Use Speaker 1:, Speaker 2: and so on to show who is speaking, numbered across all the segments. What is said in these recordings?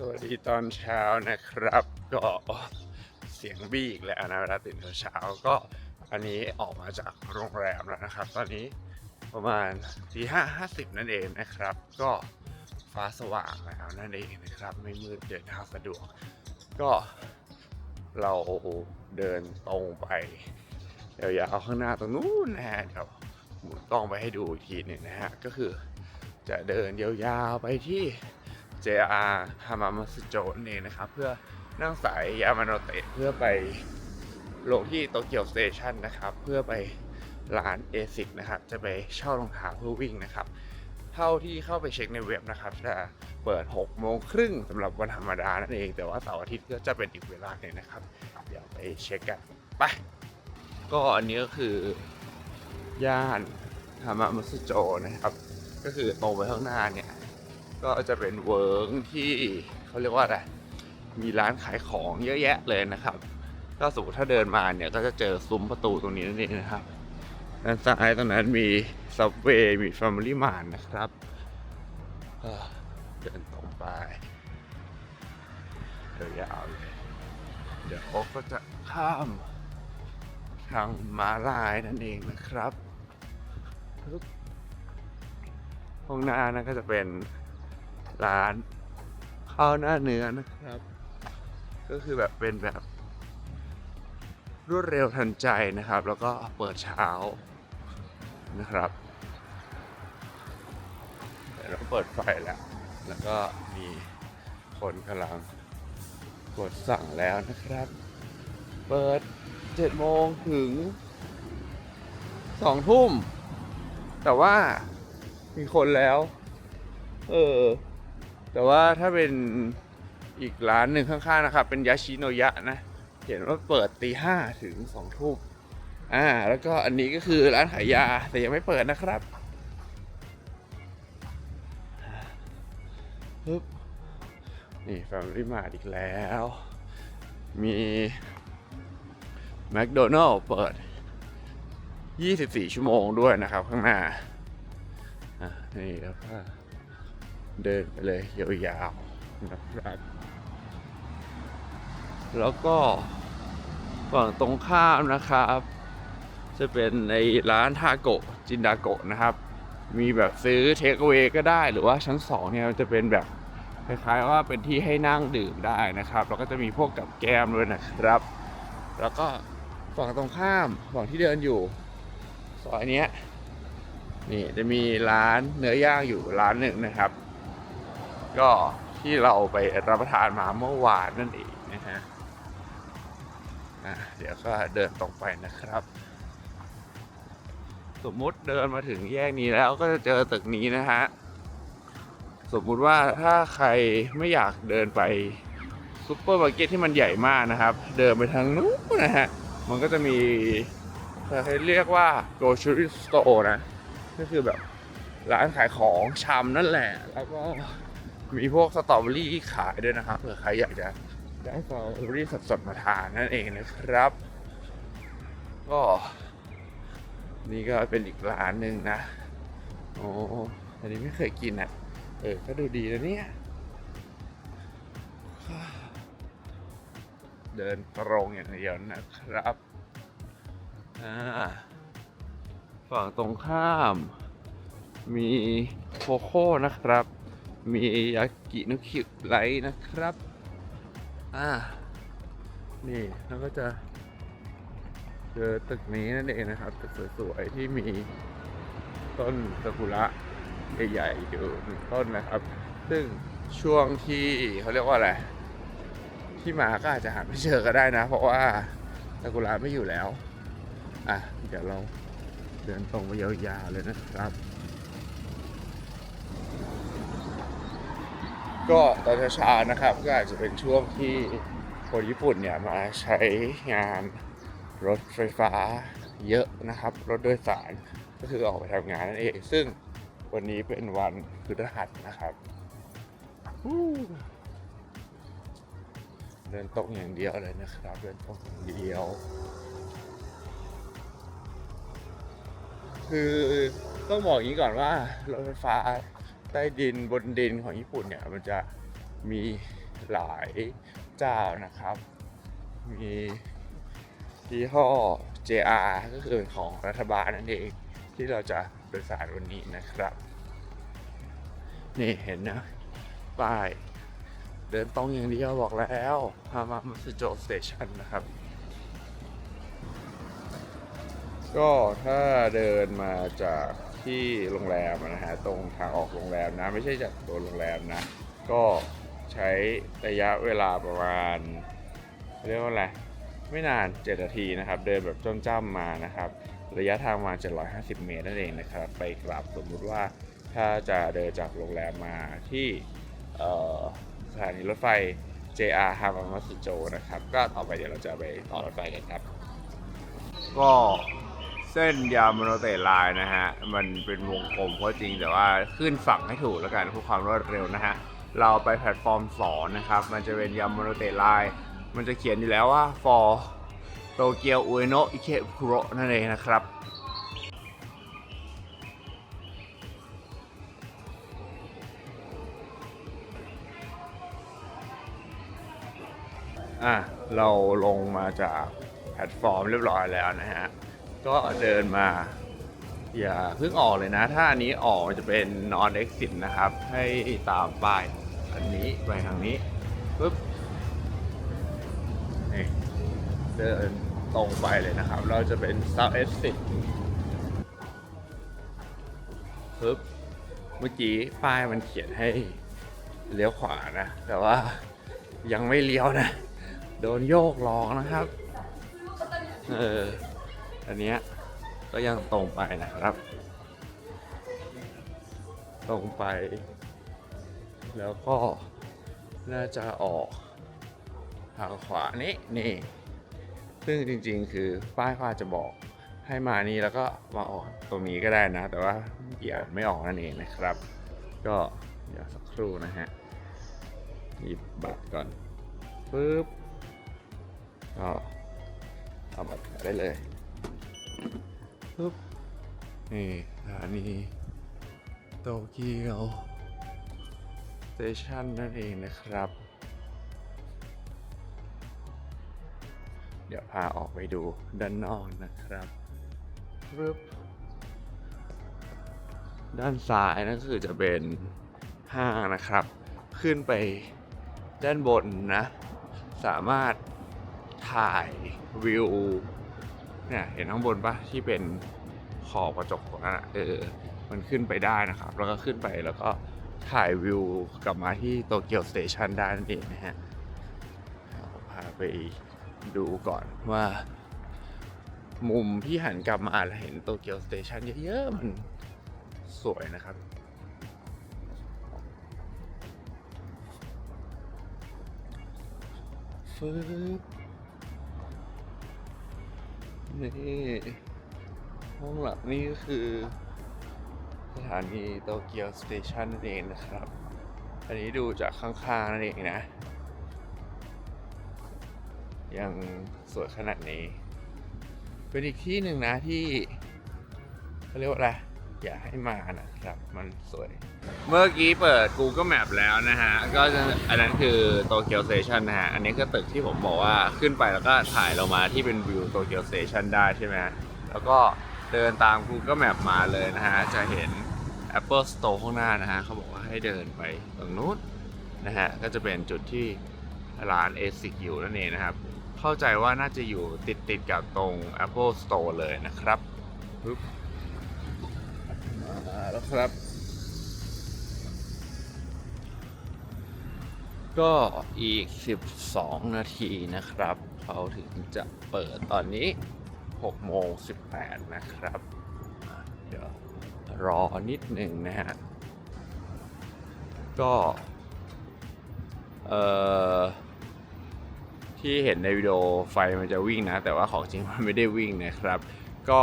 Speaker 1: สวัสดีตอนเช้านะครับ ก็เสียงบี้อีกแล้วนะเวลาตื่นเช้าก็อันนี้ออกมาจากโรงแรมแล้วนะครับ ตอนนี้ประมาณทีห้าห้าสิบนั่นเองนะครับ ก็ฟ้าสว่างแล้วนั่นเองนะครับ ไม่มืดเดินทางสะดวก ก็เราเดินตรงไปยาวๆข้างหน้าตรงนู้นนะฮะเดี๋ยวหมุนกล้องไปให้ดูอีกทีหนึ่งนะฮะก็คือจะเดินยาวๆไปที่ JR ฮามามัสโจนั่นเองนะครับ เพื่อนั่งสายยามาโนเตะเพื่อไปลงที่โตเกียวสเตชันนะครับ เพื่อไปร้าน ASIC นะครับ จะไปเช่ารองเท้าเพื่อวิ่งนะครับ เท่าที่เข้าไปเช็คในเว็บนะครับ จะเปิด 6 โมงครึ่งสำหรับวันธรรมดานั่นเอง แต่ว่าเสาร์อาทิตย์ก็จะเป็นอีกเวลาหนึ่งนะครับ เดี๋ยวไปเช็คกันไป ก็อันนี้ก็คือย่านฮามามัสโจนะครับ ก็คือตรงไปข้างหน้าเนี่ย ก็จะเป็นเวิร์กที่เขาเรียกว่าอะไรมีร้านขายของเยอะแยะเลยนะครับถ้าสมมติถ้าเดินมาเนี่ยก็จะเจอซุ้มประตูตรงนี้นั่นเองนะครับด้านซ้ายตรงนั้นมีซับเวย์มีแฟมิลี่มานนะครับเดินตรงไปยาวเลยเดี๋ยวก็จะข้ามทางม้าลายนั่นเองนะครับปึ๊บข้างหน้านั่นก็จะเป็น ร้านข้าวหน้าเนื้อนะครับ ก็คือแบบเป็นแบบ รวดเร็วทันใจนะครับ แล้วก็เปิดเช้านะครับแต่เราเปิดไฟแล้ว แล้วก็มีคนกำลังกดสั่งแล้วนะครับ เปิด7โมงถึง2ทุ่ม แต่ว่ามีคนแล้ว เออ แต่ว่าถ้าเป็นอีกร้านหนึ่งข้างๆนะครับ เป็นยาชิโนยะนะ เห็นว่าเปิดตีห้าถึงสองทุ่มอ่า แล้วก็อันนี้ก็คือร้านขายยา แต่ยังไม่เปิดนะครับปึ๊บนี่แฟมิลี่มาอีกแล้ว มีแมคโดนัลล์เปิด 24 ชั่วโมงด้วยนะครับข้างหน้า อะนี่แล้วก็ เดินไปเลยยาวๆนะครับแล้วก็ฝั่งตรงข้ามนะครับ จะเป็นในร้านทาโกะจินดาโกะนะครับ มีแบบซื้อเทคเวก็ได้หรือว่าชั้นสองเนี่ยจะเป็นแบบคล้ายๆว่าเป็นที่ให้นั่งดื่มได้นะครับ แล้วก็จะมีพวกกับแก้มด้วยนะครับ แล้วก็ฝั่งตรงข้ามฝั่งที่เดินอยู่ซอยนี้นี่จะมีร้านเนื้อย่างอยู่ร้านหนึ่งนะครับ ก็ที่เราไปรับประทานมาเมื่อวานนั่นเองนะฮะเดี๋ยวก็เดินตรงไปนะครับ สมมุติเดินมาถึงแยกนี้แล้วก็จะเจอตึกนี้นะฮะ สมมุติว่าถ้าใครไม่อยากเดินไปซุปเปอร์มาร์เก็ตที่มันใหญ่มากนะครับ เดินไปทางนู้นนะฮะ มันก็จะมีเขาเรียกว่า grocery store นะ ก็คือแบบร้านขายของชำนั่นแหละ แล้วก็ มีพวกสตรอเบอรี่ขายด้วยนะครับเผื่อใครอยากจะได้สตรอเบอรี่สดๆมาทานนั่นเองนะครับ ก็นี่ก็เป็นอีกร้านหนึ่งนะ โอ้อันนี้ไม่เคยกินอะ เออ ก็ดูดีนะเนี่ย เดินตรงอย่างเดียวนะครับ อ่า ฝั่งตรงข้าม มีโคโค่นะครับ มียากินุคิไลท์นะครับ อ่า นี่แล้วก็จะเจอตึกนี้นั่นเองนะครับตึกสวยๆที่มีต้นซากุระใหญ่ๆอยู่หนึ่งต้นนะครับ ซึ่งช่วงที่เขาเรียกว่าอะไร ที่มาก็อาจจะหาไม่เจอก็ได้นะ เพราะว่าซากุระไม่อยู่แล้ว อะ เดี๋ยวเราเดินตรงไปยาวๆเลยนะครับ ก็ตอนเช้าๆนะครับ ก็อาจจะเป็นช่วงที่คนญี่ปุ่นเนี่ยมาใช้งานรถไฟฟ้าเยอะนะครับ รถโดยสารก็คือออกไปทำงานนั่นเอง ซึ่งวันนี้เป็นวันพฤหัสนะครับ เดินตรงอย่างเดียวเลยนะครับ เดินตรงอย่างเดียว คือต้องบอกอย่างนี้ก่อนว่ารถไฟฟ้า ใต้ดินบนดินของญี่ปุ่นเนี่ยมันจะมีหลายเจ้านะครับ มียี่ห้อ JR ก็คือของรัฐบาลนั่นเองที่เราจะโดยสารวันนี้นะครับ นี่เห็นนะป้ายเดินตรงอย่างเดียวบอกแล้วพามามัสโจสเตชันนะครับ ก็ถ้าเดินมาจาก ที่โรงแรมนะฮะตรงทางออกโรงแรมนะไม่ใช่จากตัวโรงแรมนะ ก็ใช้ระยะเวลาประมาณเรียกว่าอะไรไม่นาน 7 นาทีนะครับ เดินแบบจ้ำๆมานะครับ ระยะทางประมาณ750 เมตรนั่นเองนะครับ ไปกลับสมมุติว่าถ้าจะเดินจากโรงแรมมาที่สถานีรถไฟ JR ฮามามัสโจนะครับ ก็ต่อไปเดี๋ยวเราจะไปต่อรถไฟกันครับ ก็ เส้นยามาโนเตไลน์นะฮะ มันเป็นวงกลมก็จริงแต่ว่าขึ้นฝั่งให้ถูกแล้วกันเพื่อความรวดเร็วนะฮะ เราไปแพลตฟอร์ม2นะครับ มันจะเป็นยามาโนเตไลน์มันจะเขียนอยู่แล้วว่า for โตเกียวอุเอโนะอิเคคุโรนั่นเองนะครับอะเราลงมาจากแพลตฟอร์มเรียบร้อยแล้วนะฮะ ก็เดินมา อย่าเพิ่งออกเลยนะ ถ้าอันนี้ออกจะเป็น non exit นะครับ ให้ตามป้ายอันนี้ไปทางนี้ปุ๊บนี่เดินตรงไปเลยนะครับ เราจะเป็น south exit ปุ๊บเมื่อกี้ป้ายมันเขียนให้เลี้ยวขวานะ แต่ว่ายังไม่เลี้ยวนะ โดนโยกล้อนะครับ เออ อันเนี้ยก็ยังตรงไปนะครับ ตรงไป แล้วก็น่าจะออกทางขวานี้นี่ ซึ่งจริงๆ คือป้ายขาอาจะบอกให้มานี่แล้วก็มาออกตรงนี้ก็ได้นะ แต่ว่าเหยียบไม่ออกนั่นเองนะครับ ก็เดี๋ยวสักครู่นะฮะหยิบบัตรก่อนปึ๊บก็เอาบัตรได้เลย ปึ๊บนี่สถานีโตเกียวสเตชันนั่นเองนะครับ เดี๋ยวพาออกไปดูด้านนอกนะครับปึ๊บด้านซ้ายนั่นคือจะเป็นห้างนะครับ ขึ้นไปด้านบนนะ สามารถถ่ายวิว เนี่ยเห็นข้างบนปะที่เป็นขอบกระจกตรงนั้นอะเออ มันขึ้นไปได้นะครับ แล้วก็ขึ้นไปแล้วก็ถ่ายวิวกลับมาที่โตเกียวสเตชันได้นั่นเองนะฮะพาไปดูก่อนว่า มุมที่หันกลับมาแล้วเห็นโตเกียวสเตชันเยอะๆมันสวยนะครับฟึบ นี่ห้องหลังนี่ก็คือ สถานีโตเกียวสเตชันนั่นเองนะครับ อันนี้ดูจากข้างๆนั่นเองนะ ยังสวยขนาดนี้ เป็นอีกที่หนึ่งนะที่เขาเรียกว่าอะไร อยาให้มานะครับ มันสวย เมื่อกี้เปิด Google Map แล้วนะฮะ ก็จะอันนั้นคือโตเกียวสเตชันนะฮะ อันนี้คือตึกที่ผมบอกว่าขึ้นไปแล้วก็ถ่ายลงมาที่เป็นวิวโตเกียวสเตชันได้ใช่ไหมแล้วก็เดินตาม Google Map มาเลยนะฮะ จะเห็น Apple Store ข้างหน้านะฮะ เขาบอกว่าให้เดินไปตรงนู้นนะฮะ ก็จะเป็นจุดที่ร้าน ASIC อยู่นั่นเองนะครับ เข้าใจว่าน่าจะอยู่ติดติดๆกับตรง Apple Store เลยนะครับปึ๊บ แล้วครับ ก็อีก 12 นาทีนะครับ เขาถึงจะเปิดตอนนี้6โมง18 นะครับ เดี๋ยวรอนิดหนึ่งนะฮะ ก็ เอ่อที่เห็นในวิดีโอไฟมันจะวิ่งนะ แต่ว่าของจริงมันไม่ได้วิ่งนะครับ ก็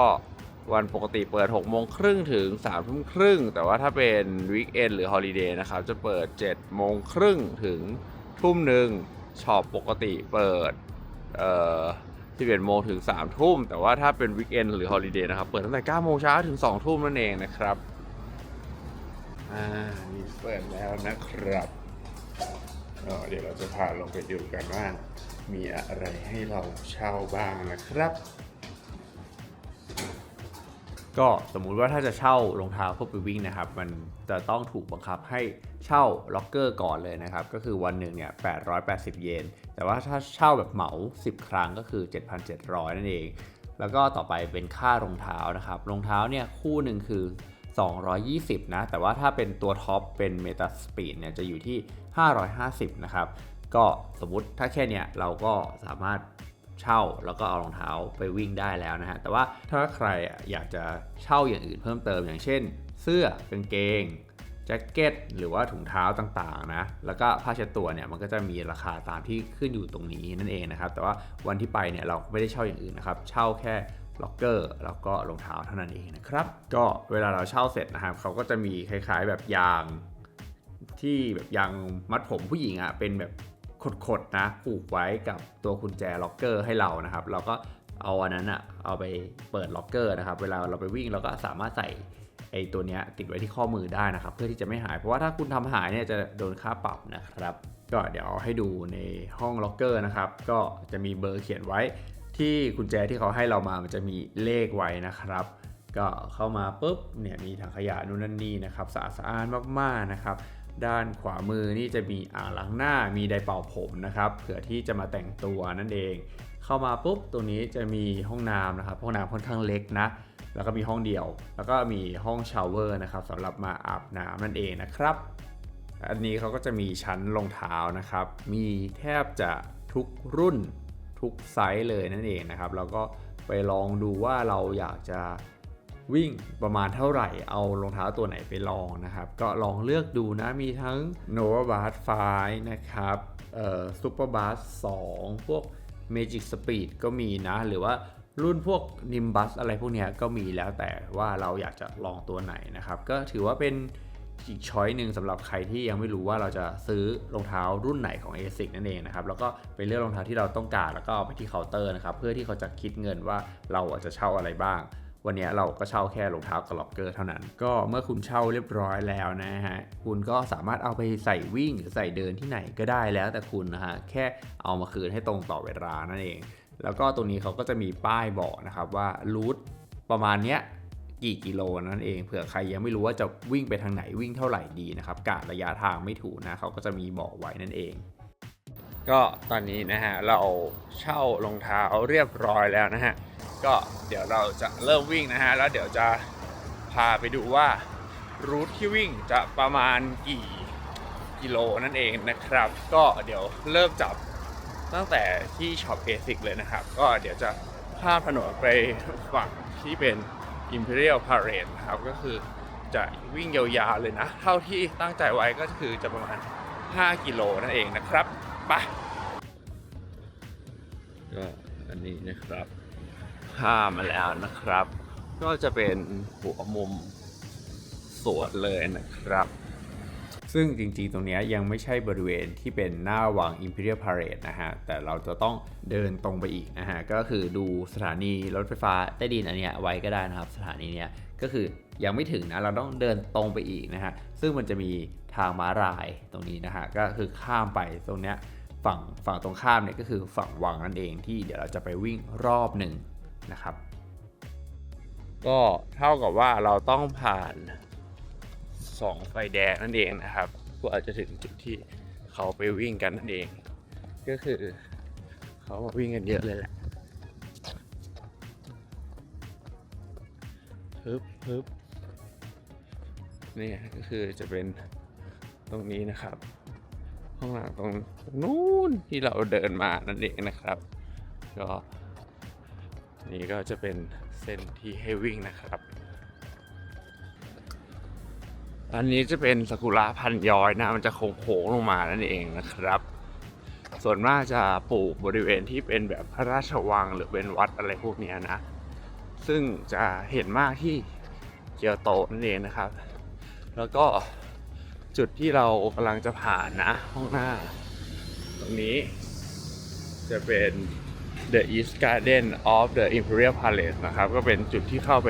Speaker 1: วันปกติเปิด 6 โมงครึ่งถึง3ทุ่มครึ่ง แต่ว่าถ้าเป็นวีคเอนหรือฮอลิเดย์นะครับ จะเปิด 7 โมงครึ่งถึงทุ่มหนึ่งช็อปปกติเปิดเอ่อ11โมงถึง3ทุ่ม แต่ว่าถ้าเป็นวีคเอนหรือฮอลิเดย์นะครับ เปิดตั้งแต่9โมงเช้าถึง2ทุ่มนั่นเองนะครับ อ่านี่เปิดแล้วนะครับเดี๋ยวเราจะพาลงไปดูกันว่ามีอะไรให้เราเช่าบ้างนะครับ
Speaker 2: ก็สมมุติว่าถ้าจะเช่ารองเท้าเพื่อไปวิ่งนะครับ มันจะต้องถูกบังคับให้เช่าล็อกเกอร์ก่อนเลยนะครับ ก็คือวันหนึ่งเนี่ย 880 เยน แต่ว่าถ้าเช่าแบบเหมา 10 ครั้งก็คือ 7,700 นั่นเอง แล้วก็ต่อไปเป็นค่ารองเท้านะครับ รองเท้าเนี่ยคู่หนึ่งคือ 220 นะ แต่ว่าถ้าเป็นตัวท็อปเป็น Meta Speed เนี่ยจะอยู่ที่ 550 นะครับ ก็สมมุติถ้าแค่เนี้ยเราก็สามารถ เช่าแล้วก็เอารองเท้าไปวิ่งได้แล้วนะฮะ แต่ว่าถ้าใครอยากจะเช่าอย่างอื่นเพิ่มเติมอย่างเช่น เสื้อกางเกงแจ็คเก็ตหรือว่าถุงเท้าต่างๆนะ แล้วก็ผ้าเช็ดตัวเนี่ยมันก็จะมีราคาตามที่ขึ้นอยู่ตรงนี้นั่นเองนะครับ แต่ว่าวันที่ไปเนี่ยเราไม่ได้เช่าอย่างอื่นนะครับ เช่าแค่ล็อกเกอร์แล้วก็รองเท้าเท่านั้นเองนะครับ ก็เวลาเราเช่าเสร็จนะครับเขาก็จะมีคล้ายๆแบบยางที่แบบยางมัดผมผู้หญิงอะ่ะเป็นแบบ ขดๆนะผูกไว้กับตัวกุญแจล็อกเกอร์ให้เรานะครับ เราก็เอาอันนั้นอะ่ะเอาไปเปิดล็อกเกอร์นะครับ เวลาเราไปวิ่งเราก็สามารถใส่ไอ้ตัวเนี้ยติดไว้ที่ข้อมือได้นะครับ เพื่อที่จะไม่หายเพราะว่าถ้าคุณทำหายเนี่ยจะโดนค่าปรับนะครับ ก็เดี๋ยวเอาให้ดูในห้องล็อกเกอร์นะครับ ก็จะมีเบอร์เขียนไว้ที่กุญแจที่เขาให้เรามามันจะมีเลขไว้นะครับ ก็เข้ามาปุ๊บเนี่ยมีถังขยะนู่นนั่นนี่นะครับสะอาดสะอ้านมากๆนะครับ ด้านขวามือนี่จะมีอ่างล้างหน้ามีไดเป่าผมนะครับเผื่อที่จะมาแต่งตัวนั่นเอง เข้ามาปุ๊บตรงนี้จะมีห้องน้ำนะครับห้องน้ำค่อนข้างเล็กนะ แล้วก็มีห้องเดียว แล้วก็มีห้องชาวเวอร์นะครับสำหรับมาอาบน้ำนั่นเองนะครับ อันนี้เขาก็จะมีชั้นรองเท้านะครับ มีแทบจะทุกรุ่นทุกไซส์เลยนั่นเองนะครับแล้วก็ไปลองดูว่าเราอยากจะ วิ่งประมาณเท่าไหร่เอารองเท้าตัวไหนไปลองนะครับ ก็ลองเลือกดูนะมีทั้ง Nova b a s 5นะครับเอ่อ Super b a s 2พวก Magic Speed ก็มีนะ หรือว่ารุ่นพวก Nimbus อะไรพวกนี้ก็มีแล้วแต่ว่าเราอยากจะลองตัวไหนนะครับ ก็ถือว่าเป็นอีกช้อยหนึ่งสำหรับใครที่ยังไม่รู้ว่าเราจะซื้อรองเท้ารุ่นไหนของ ASIC นั่นเองนะครับ แล้วก็ไปเลือกรองเท้าที่เราต้องการแล้วก็เอาไปที่เคาน์เตอร์นะครับ เพื่อที่เขาจะคิดเงินว่าเราอะจะเช่าอะไรบ้าง วันนี้เราก็เช่าแค่รองเท้ากับล็อกเกอร์เท่านั้น ก็เมื่อคุณเช่าเรียบร้อยแล้วนะฮะ คุณก็สามารถเอาไปใส่วิ่งหรือใส่เดินที่ไหนก็ได้แล้วแต่คุณนะฮะ แค่เอามาคืนให้ตรงต่อเวลานั่นเอง แล้วก็ตรงนี้เขาก็จะมีป้ายบอกนะครับว่ารูทประมาณเนี้ยกี่กิโลนั่นเองเผื่อใครยังไม่รู้ว่าจะวิ่งไปทางไหนวิ่งเท่าไหร่ดีนะครับกะระยะทางไม่ถูกนะเขาก็จะมีบอกไว้นั่นเอง
Speaker 1: ก็ตอนนี้นะฮะเราเช่ารองเท้าเรียบร้อยแล้วนะฮะ ก็เดี๋ยวเราจะเริ่มวิ่งนะฮะ แล้วเดี๋ยวจะพาไปดูว่ารูทที่วิ่งจะประมาณกี่กิโลนั่นเองนะครับ ก็เดี๋ยวเริ่มจับตั้งแต่ที่ช็อปเอซิกเลยนะครับ ก็เดี๋ยวจะข้ามถนนไปฝั่งที่เป็น Imperial Parade นะครับ ก็คือจะวิ่งยาวๆเลยนะ เท่าที่ตั้งใจไว้ก็คือจะประมาณ 5 กิโลนั่นเองนะครับ ไปก็อันนี้นะครับ ข้ามมาแล้วนะครับ ก็จะเป็นหัวมุมสวนเลยนะครับ
Speaker 2: ซึ่งจริงๆ ตรงนี้ยังไม่ใช่บริเวณที่เป็นหน้าวัง Imperial Parade นะฮะ แต่เราจะต้องเดินตรงไปอีกนะฮะ ก็คือดูสถานีรถไฟฟ้าใต้ดินอันนี้ไว้ก็ได้นะครับ สถานีเนี้ยก็คือยังไม่ถึงนะ เราต้องเดินตรงไปอีกนะฮะ ซึ่งมันจะมีทางม้าลายตรงนี้นะฮะ ก็คือข้ามไปตรงเนี้ยฝั่งฝั่งตรงข้ามเนี่ยก็คือฝั่งวังนั่นเองที่เดี๋ยวเราจะไปวิ่งรอบหนึ่ง นะครับ
Speaker 1: ก็เท่ากับว่าเราต้องผ่านสองไฟแดงนั่นเองนะครับกว่าจจะถึงจุดที่เขาไปวิ่งกันนั่นเอง ก็คือ เขามาวิ่งกันเยอะเลยแหละฮึบฮึบนี่ก็คือจะเป็นตรงนี้นะครับข้างหลังตรงนู้นที่เราเดินมานั่นเองนะครับ ก็ นี่ก็จะเป็นเส้นที่ให้วิ่งนะครับ อันนี้จะเป็นสกุระพันย้อยนะ มันจะโค้งๆลงมานั่นเองนะครับ ส่วนมากจะปลูกบริเวณที่เป็นแบบพระราชวังหรือเป็นวัดอะไรพวกนี้นะ ซึ่งจะเห็นมากที่เกียวโตนั่นเองนะครับ แล้วก็จุดที่เรากำลังจะผ่านนะ ห้องหน้า ตรงนี้จะเป็น The East Garden of the Imperial Palace นะครับ ก็เป็นจุดที่เข้าไป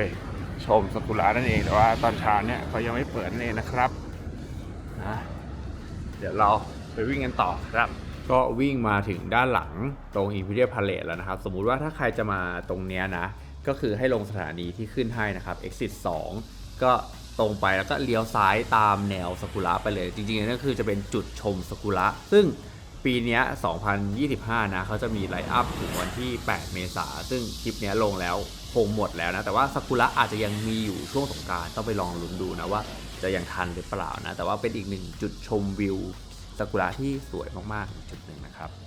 Speaker 1: ชมซากุระนั่นเอง แต่ว่าตอนเช้าเนี่ยเขายังไม่เปิดนั่นเองนะครับนะเดี๋ยวเราไปวิ่งกันต่อครับ
Speaker 2: ก็วิ่งมาถึงด้านหลังตรง Imperial Palace แล้วนะครับ สมมุติว่าถ้าใครจะมาตรงเนี้ยนะ ก็คือให้ลงสถานีที่ขึ้นให้นะครับ exit 2 ก็ตรงไปแล้วก็เลี้ยวซ้ายตามแนวสกุระไปเลย จริงๆนั่นคือจะเป็นจุดชมสกุระซึ่ง ปีนี้ย2025 นะเขาจะมีไลฟ์อัพถึงวันที่ 8 เมษา ซึ่งคลิปนี้ลงแล้วคงหมดแล้วนะ แต่ว่าซากุระอาจจะยังมีอยู่ช่วงสงการต้องไปลองลุ้นดูนะว่าจะยังทันหรือเปล่านะ แต่ว่าเป็นอีกหนึ่งจุดชมวิวซากุระที่สวยมากๆจุดหนึ่งนะครับ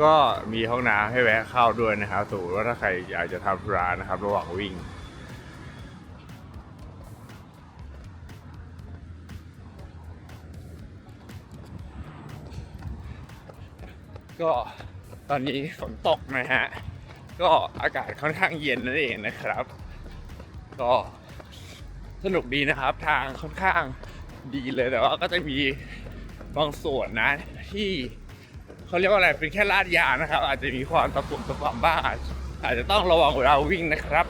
Speaker 1: ก็มีห้องน้ำให้แวะเข้าด้วยนะครับสมมติว่าถ้าใครอยากจะทำธุระนะครับ ระหว่างวิ่ง ก็ตอนนี้ฝนตกนะฮะ ก็อากาศค่อนข้างเย็นนั่นเองนะครับ ก็สนุกดีนะครับทางค่อนข้างดีเลยแต่ว่าก็จะมีบางส่วนนะที่ เขาเรียกว่าอะไรเป็นแค่ลาดยางนะครับ อาจจะมีความตะปุ่มตะปำบ้างอาจจจะต้องระวังเวลาวิ่งนะครับ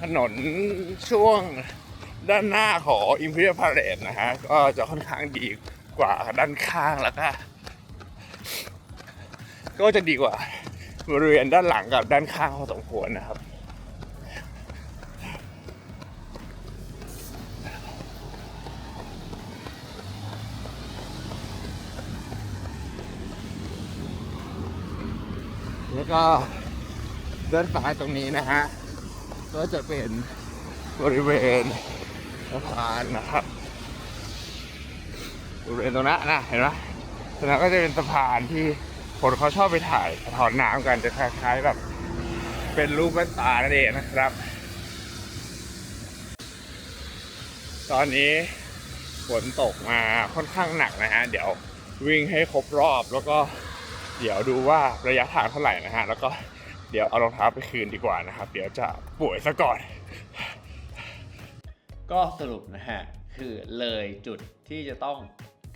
Speaker 1: ถนนช่วงด้านหน้าของ Imperial Palace นะฮะ ก็จะค่อนข้างดีกว่าด้านข้างแล้วก็ ก็จะดีกว่าบริเวณด้านหลังกับด้านข้างพอสมควรนะครับ ก็ด้านซ้ายตรงนี้นะฮะ ก็จะเป็นบริเวณสะพานนะครับบริเวณตรงนั้นนะเห็นไหมตรงนั้นก็จะเป็นสะพานที่คนเขาชอบไปถ่ายถอนน้ำกันจะคล้ายๆแบบเป็นรูปแว่นตานั่นเองนะครับ ตอนนี้ฝนตกมาค่อนข้างหนักนะฮะ เดี๋ยววิ่งให้ครบรอบแล้วก็ เดี๋ยวดูว่าระยะทางเท่าไหร่นะฮะ แล้วก็เดี๋ยวเอารองเท้าไปคืนดีกว่านะครับ เดี๋ยวจะป่วยซะก่อน
Speaker 2: ก็สรุปนะฮะ คือเลยจุดที่จะต้อง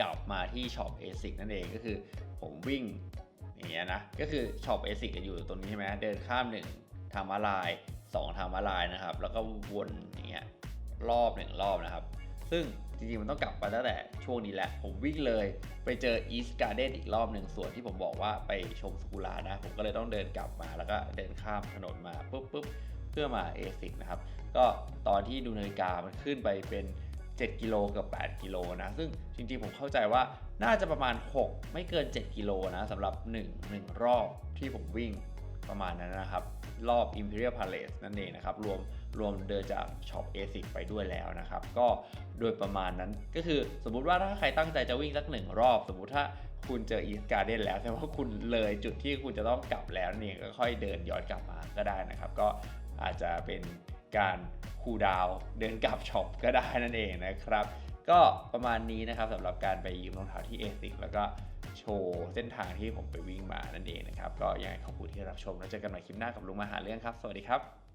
Speaker 2: กลับมาที่ช็อป ASIC นั่นเองก็คือผมวิ่งอย่างเงี้ยนะ ก็คือช็อป ASIC จะอยู่ตรงนี้ใช่ไหมเดินข้ามหนึ่งทางม้าลายสองทางม้าลายนะครับ แล้วก็วนอย่างเงี้ยรอบหนึ่งรอบนะครับ ซึ่ง จริงๆ มันต้องกลับมาตั้งแต่ช่วงนี้แหละ ผมวิ่งเลย ไปเจอ East Garden อีกรอบหนึ่งส่วนที่ผมบอกว่าไปชมสกุลานะ ผมก็เลยต้องเดินกลับมาแล้วก็เดินข้ามถนนมาปุ๊บปุ๊บเพื่อมา ASIC นะครับ ก็ตอนที่ดูนาฬิกามันขึ้นไปเป็น 7 กิโลกับ 8 กิโลนะ ซึ่งจริงๆ ผมเข้าใจว่าน่าจะประมาณ 6 ไม่เกิน 7 กิโลนะสำหรับ 1 1 รอบที่ผมวิ่งประมาณนั้นนะครับ รอบ Imperial Palace นั่นเองนะครับ รวม รวมเดินจากช็อป ASIC ไปด้วยแล้วนะครับ ก็โดยประมาณนั้นก็คือสมมุติว่าถ้าใครตั้งใจจะวิ่งสักหนึ่งรอบ สมมุติถ้าคุณเจอ East Garden แล้วแสดงว่าคุณเลยจุดที่คุณจะต้องกลับแล้วนี่ก็ค่อยเดินย้อนกลับมาก็ได้นะครับ ก็อาจจะเป็นการคูดาวเดินกลับช็อปก็ได้นั่นเองนะครับ ก็ประมาณนี้นะครับสำหรับการไปยืมรองเท้าที่ ASIC แล้วก็โชว์เส้นทางที่ผมไปวิ่งมานั่นเองนะครับ ก็ยังไงขอบคุณที่รับชมแล้วเจอกันใหม่คลิปหน้ากับลุงมาหาเรื่องครับ สวัสดีครับ